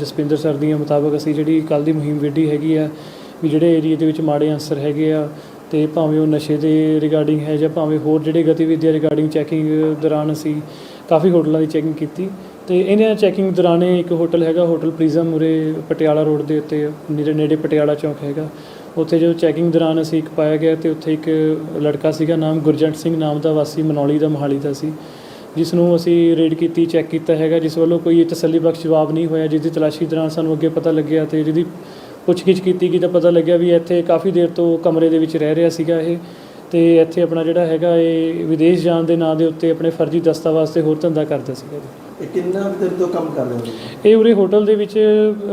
Jaspinder sir ਦੀਆਂ ਮੁਤਾਬਕ ਅਸੀਂ ਜਿਹੜੀ ਕੱਲ ਦੀ ਮੁਹਿੰਮ ਵਿੱਢੀ ਹੈਗੀ ਆ, ਵੀ ਜਿਹੜੇ ਏਰੀਆ ਦੇ ਵਿੱਚ ਮਾੜੇ ਅਨਸਰ ਹੈਗੇ ਆ ਤੇ ਭਾਵੇਂ ਉਹ ਨਸ਼ੇ ਦੇ ਰਿਗਾਰਡਿੰਗ ਹੈ ਜਾਂ ਭਾਵੇਂ ਹੋਰ ਜਿਹੜੇ ਗਤੀਵਿਧੀਆਂ ਰਿਗਾਰਡਿੰਗ ਚੈਕਿੰਗ ਦੌਰਾਨ ਅਸੀਂ ਕਾਫੀ ਹੋਟਲਾਂ ਦੀ ਚੈਕਿੰਗ ਕੀਤੀ ਤੇ ਇਹਨਾਂ ਚੈਕਿੰਗ ਦੌਰਾਨ ਇੱਕ ਹੋਟਲ ਹੈਗਾ, ਹੋਟਲ ਪ੍ਰਿਜ਼ਮ ਉਰੇ ਪਟਿਆਲਾ ਰੋਡ ਦੇ ਉੱਤੇ ਨੇੜੇ ਨੇੜੇ ਪਟਿਆਲਾ ਚੌਂਕ ਹੈਗਾ। ਉੱਥੇ ਜਦੋਂ ਚੈਕਿੰਗ ਦੌਰਾਨ ਅਸੀਂ ਇੱਕ ਪਾਇਆ ਗਿਆ ਤੇ ਉੱਥੇ ਇੱਕ ਲੜਕਾ ਸੀਗਾ, ਨਾਮ ਗੁਰਜੰਟ ਸਿੰਘ ਨਾਮ ਦਾ ਵਾਸੀ ਮਨੌਲੀ ਦਾ ਮੋਹਾਲੀ ਦਾ ਸੀ। ਜਿਸ ਨੂੰ ਅਸੀਂ ਰੇਡ ਕੀਤੀ ਚੈੱਕ ਕੀਤਾ ਹੈਗਾ ਜਿਸ ਵੱਲੋਂ ਕੋਈ ਤਸੱਲੀਬਖਸ਼ ਜਵਾਬ ਨਹੀਂ ਹੋਇਆ ਜਿਸ ਦੀ ਤਲਾਸ਼ੀ ਦੌਰਾਨ ਸਾਨੂੰ ਅੱਗੇ ਪਤਾ ਲੱਗਿਆ ਤੇ ਜਿਹਦੀ ਪੁੱਛਗਿੱਛ ਕੀਤੀ ਗਈ ਤਾਂ ਪਤਾ ਲੱਗਿਆ ਵੀ ਇੱਥੇ ਕਾਫੀ ਦੇਰ ਤੋਂ ਕਮਰੇ ਦੇ ਵਿੱਚ ਰਹਿ ਰਿਹਾ ਸੀਗਾ ਇਹ ਤੇ ਇੱਥੇ ਆਪਣਾ ਜਿਹੜਾ ਹੈਗਾ ਇਹ ਵਿਦੇਸ਼ ਜਾਣ ਦੇ ਨਾਂ ਦੇ ਉੱਤੇ ਆਪਣੇ ਫਰਜ਼ੀ ਦਸਤਾ ਵਾਸਤੇ ਹੋਰ ਧੰਦਾ ਕਰਦਾ ਸੀਗਾ ਇਹ ਕਿੰਨਾ ਦਿਨ ਤੋਂ ਕੰਮ ਕਰ ਰਹੇ ਹੋ ਇਹ ਉਰੇ ਹੋਟਲ ਦੇ ਵਿੱਚ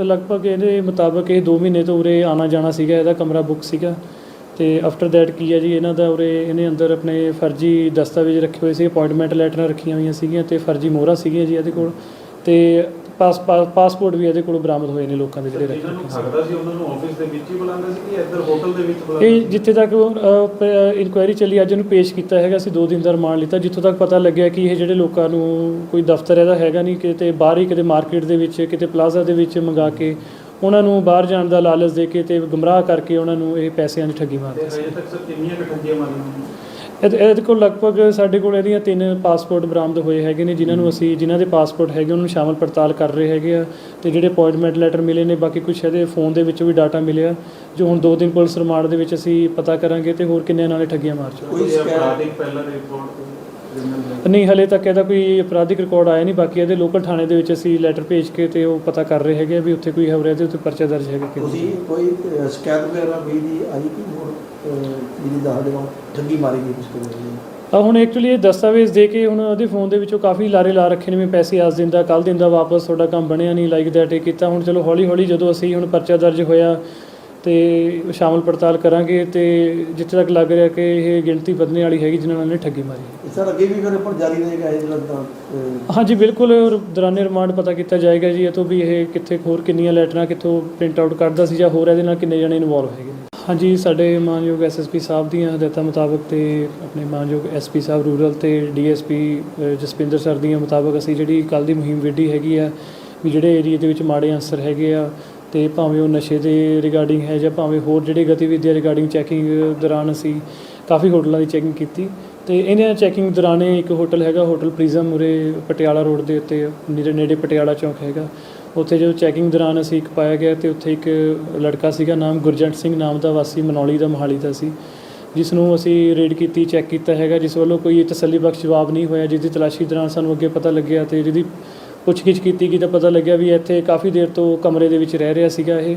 ਲਗਭਗ ਇਹਦੇ ਮੁਤਾਬਕ ਇਹ 2 ਮਹੀਨੇ ਤੋਂ ਉਰੇ ਆਣਾ ਜਾਣਾ ਸੀਗਾ ਇਹਦਾ ਕਮਰਾ ਬੁੱਕ ਸੀਗਾ। ਤੇ ਆਫਟਰ ਦੈਟ ਕੀ ਹੈ ਜੀ ਇਹਨਾਂ ਦਾ ਉਰੇ ਇਹਨੇ ਅੰਦਰ ਆਪਣੇ ਫਰਜ਼ੀ ਦਸਤਾਵੇਜ਼ ਰੱਖੇ ਹੋਏ ਸੀ ਅਪਾਇੰਟਮੈਂਟ ਲੈਟਰਾਂ ਰੱਖੀਆਂ ਹੋਈਆਂ ਸੀਗੀਆਂ ਤੇ ਫਰਜ਼ੀ ਮੋਹਰਾਂ ਸੀਗੀਆਂ ਜੀ ਇਹਦੇ ਕੋਲ ਤੇ ਪਾਸ ਪਾਸਪੋਰਟ ਵੀ ਇਹਦੇ ਕੋਲ ਬਰਾਮਦ ਹੋਏ ਨੇ ਲੋਕਾਂ ਦੇ ਜਿਹੜੇ ਰੱਖੇ ਜਿਹਨਾਂ ਨੂੰ ਸਕਦਾ ਸੀ ਉਹਨਾਂ ਨੂੰ ਆਫਿਸ ਦੇ ਵਿੱਚ ਹੀ ਬੁਲਾਉਂਦੇ ਸੀ ਕਿ ਇੱਧਰ ਹੋਟਲ ਦੇ ਵਿੱਚ ਇਹ ਜਿੱਥੇ ਤੱਕ ਇਨਕੁਆਇਰੀ ਚੱਲੀ ਅੱਜ ਇਹਨੂੰ ਪੇਸ਼ ਕੀਤਾ ਹੈਗਾ ਅਸੀਂ 2 ਦਿਨ ਦਾ ਰਿਮਾਂਡ ਲਿੱਤਾ ਜਿੱਥੋਂ ਤੱਕ ਪਤਾ ਲੱਗਿਆ ਕਿ ਇਹ ਜਿਹੜੇ ਲੋਕਾਂ ਨੂੰ ਕੋਈ ਦਫ਼ਤਰ ਇਹਦਾ ਹੈਗਾ ਨਹੀਂ ਕਿਤੇ ਬਾਹਰ ਹੀ ਕਿਤੇ ਮਾਰਕੀਟ ਦੇ ਵਿੱਚ ਕਿਤੇ ਪਲਾਜ਼ਾ ਦੇ ਵਿੱਚ ਮੰਗਾ ਕੇ ਉਹਨਾਂ ਨੂੰ ਬਾਹਰ ਜਾਣ ਦਾ ਲਾਲਚ ਦੇ ਕੇ ਤੇ ਗੁੰਮਰਾਹ ਕਰਕੇ ਉਹਨਾਂ ਨੂੰ ਇਹ ਪੈਸਿਆਂ ਦੀ ਠੱਗੀ ਮਾਰਦੇ ਸੀ ਤੱਕ ਕਿੰਨੀਆਂ ਠੱਗੀਆਂ ਮਾਰੀਆਂ ਇਹਦੇ ਕੋਲ ਲਗਭਗ ਸਾਡੇ ਕੋਲ ਇਹਦੀਆਂ ਤਿੰਨ ਪਾਸਪੋਰਟ ਬਰਾਮਦ ਹੋਏ ਹੈਗੇ ਨੇ ਜਿਨ੍ਹਾਂ ਨੂੰ ਅਸੀਂ ਜਿਨ੍ਹਾਂ ਦੇ ਪਾਸਪੋਰਟ ਹੈਗੇ ਉਹਨਾਂ ਨੂੰ ਸ਼ਾਮਲ ਪੜਤਾਲ ਕਰ ਰਹੇ ਹੈਗੇ ਆ ਤੇ ਜਿਹੜੇ ਅਪਾਇੰਟਮੈਂਟ ਲੈਟਰ ਮਿਲੇ ਨੇ ਬਾਕੀ ਕੁਝ ਇਹਦੇ ਫੋਨ ਦੇ ਵਿੱਚੋਂ ਵੀ ਡਾਟਾ ਮਿਲਿਆ ਜੋ ਹੁਣ 2 ਦਿਨ ਪੁਲਿਸ ਰਿਮਾਂਡ ਦੇ ਵਿੱਚ ਅਸੀਂ ਪਤਾ ਕਰਾਂਗੇ ਤੇ ਹੋਰ ਕਿੰਨੇ ਨਾਲੇ ਠੱਗੀਆਂ ਮਾਰ ਚੁੱਕੇ ਕੋਈ ਅਪਰਾਧਿਕ ਪਹਿਲਾਂ ਰਿਪੋਰਟ ਨਹੀਂ ਹਲੇ ਤੱਕ ਇਹਦਾ ਕੋਈ ਅਪਰਾਧਿਕ ਰਿਕਾਰਡ ਆਇਆ ਨਹੀਂ। ਬਾਕੀ ਇਹਦੇ ਲੋਕਲ ਥਾਣੇ ਦੇ ਵਿੱਚ ਅਸੀਂ ਲੈਟਰ ਭੇਜ ਕੇ ਤੇ ਉਹ ਪਤਾ ਕਰ ਰਹੇ ਹੈਗੇ ਆ ਵੀ ਉੱਥੇ ਕੋਈ ਖਬਰ ਹੈ ਤੇ ਉੱਤੇ ਪਰਚਾ ਦਰਜ ਹੈਗਾ ਕਿ ਨਹੀਂ। ਤੁਸੀਂ ਕੋਈ ਅਹ, ਸ਼ਿਕਾਇਤ ਵਗੈਰਾ ਵੀ ਦੀ ਆਈ ਕਿ ਹੋਰ ਜਿਹਦੀ ਦੱਸਦੇ ਹੋ ਠੱਗੀ ਮਾਰੀ ਗਈ ਕੁਝ ਕੋਈ ਆ ਹੁਣ ਐਕਚੁਅਲੀ ਇਹ ਦਸਤਾਵੇਜ਼ ਦੇ ਕੇ ਹੁਣ ਉਹਦੇ ਫੋਨ ਦੇ ਵਿੱਚੋਂ ਕਾਫੀ ਲਾਰੇ ਲਾ ਰੱਖੇ ਨੇ ਵੀ ਪੈਸੇ ਅੱਜ ਦਿਨ ਦਾ ਕੱਲ ਦਿਨ ਦਾ ਵਾਪਸ ਤੁਹਾਡਾ ਕੰਮ ਬਣਿਆ ਨਹੀਂ ਲਾਈਕ ਦੈਟ ਇਹ ਕੀਤਾ। ਹੁਣ ਚਲੋ ਹੌਲੀ ਹੌਲੀ ਜਦੋਂ ਅਸੀਂ ਹੁਣ ਪਰਚਾ ਦਰਜ ਹੋਇਆ ਤੇ ਸ਼ਾਮਲ ਪੜਤਾਲ ਕਰਾਂਗੇ ਤੇ ਜਿੱਥੇ ਤੱਕ ਲੱਗ ਰਿਹਾ ਕਿ ਇਹ ਗਿਣਤੀ ਵਧਣੇ ਵਾਲੀ ਹੈਗੀ ਜਿਨ੍ਹਾਂ ਇਹਨੇ ਠੱਗੀ ਮਾਰੀ ਸਰ ਅੱਗੇ ਵੀ ਫਿਰ ਉੱਪਰ ਜਾਰੀ ਰਹੇਗਾ ਇਹ ਜਿਹੜਾ ਹਾਂਜੀ ਬਿਲਕੁਲ ਦੌਰਾਨੇ ਰਿਮਾਂਡ ਪਤਾ ਕੀਤਾ ਜਾਏਗਾ ਜੀ ਇਹ ਤੋਂ ਵੀ ਇਹ ਕਿੱਥੇ ਹੋਰ ਕਿੰਨੀਆਂ ਲੈਟਰਾਂ ਕਿੱਥੋਂ ਪ੍ਰਿੰਟ ਆਊਟ ਕਰਦਾ ਸੀ ਜਾਂ ਹੋਰ ਇਹਦੇ ਨਾਲ ਕਿੰਨੇ ਜਣੇ ਇਨਵੋਲਵ ਹੈਗੇ ਨੇ। ਹਾਂਜੀ ਸਾਡੇ ਮਾਨਯੋਗ ਐਸਐਸਪੀ ਸਾਹਿਬ ਦੀਆਂ ਹਦਾਇਤਾਂ ਮੁਤਾਬਕ ਤੇ ਆਪਣੇ ਮਾਨਯੋਗ ਐਸਪੀ ਸਾਹਿਬ ਰੂਰਲ ਤੇ ਡੀਐਸਪੀ ਜਸਪਿੰਦਰ ਸਰ ਦੀਆਂ ਮੁਤਾਬਕ ਅਸੀਂ ਜਿਹੜੀ ਕੱਲ ਦੀ ਮੁਹਿੰਮ ਵਿੱਢੀ ਹੈਗੀ ਆ ਵੀ ਜਿਹੜੇ ਏਰੀਆ ਦੇ ਵਿੱਚ ਮਾੜੇ ਅਨਸਰ ਹੈਗੇ ਆ ਅਤੇ ਭਾਵੇਂ ਉਹ ਨਸ਼ੇ ਦੇ ਰਿਗਾਰਡਿੰਗ ਹੈ ਜਾਂ ਭਾਵੇਂ ਹੋਰ ਜਿਹੜੇ ਗਤੀਵਿਧੀਆਂ ਰਿਗਾਰਡਿੰਗ ਚੈਕਿੰਗ ਦੌਰਾਨ ਅਸੀਂ ਕਾਫੀ ਹੋਟਲਾਂ ਦੀ ਚੈਕਿੰਗ ਕੀਤੀ ਅਤੇ ਇਹਨਾਂ ਚੈਕਿੰਗ ਦੌਰਾਨ ਇੱਕ ਹੋਟਲ ਹੈਗਾ, ਹੋਟਲ ਪ੍ਰਿਜ਼ਮ ਉਰੇ ਪਟਿਆਲਾ ਰੋਡ ਦੇ ਉੱਤੇ, ਨੇੜੇ ਨੇੜੇ ਪਟਿਆਲਾ ਚੌਂਕ ਹੈਗਾ। ਉੱਥੇ ਜਦੋਂ ਚੈਕਿੰਗ ਦੌਰਾਨ ਅਸੀਂ ਇੱਕ ਪਾਇਆ ਗਿਆ ਤੇ ਉੱਥੇ ਇੱਕ ਲੜਕਾ ਸੀਗਾ ਨਾਮ ਗੁਰਜੰਟ ਸਿੰਘ ਨਾਮ ਦਾ ਵਾਸੀ ਮਨੌਲੀ ਦਾ ਮੋਹਾਲੀ ਦਾ ਸੀ ਜਿਸ ਨੂੰ ਅਸੀਂ ਰੇਡ ਕੀਤੀ ਚੈੱਕ ਕੀਤਾ ਹੈਗਾ, ਜਿਸ ਵੱਲੋਂ ਕੋਈ ਤਸੱਲੀਬਖਸ਼ ਜਵਾਬ ਨਹੀਂ ਹੋਇਆ ਜਿਸ ਦੀ ਤਲਾਸ਼ੀ ਦੌਰਾਨ ਸਾਨੂੰ ਅੱਗੇ ਪਤਾ ਲੱਗਿਆ ਤੇ ਜਿਹਦੀ ਪੁੱਛਗਿੱਛ ਕੀਤੀ ਗਈ ਤਾਂ ਪਤਾ ਲੱਗਿਆ ਵੀ ਇੱਥੇ ਕਾਫੀ ਦੇਰ ਤੋਂ ਕਮਰੇ ਦੇ ਵਿੱਚ ਰਹਿ ਰਿਹਾ ਸੀਗਾ ਇਹ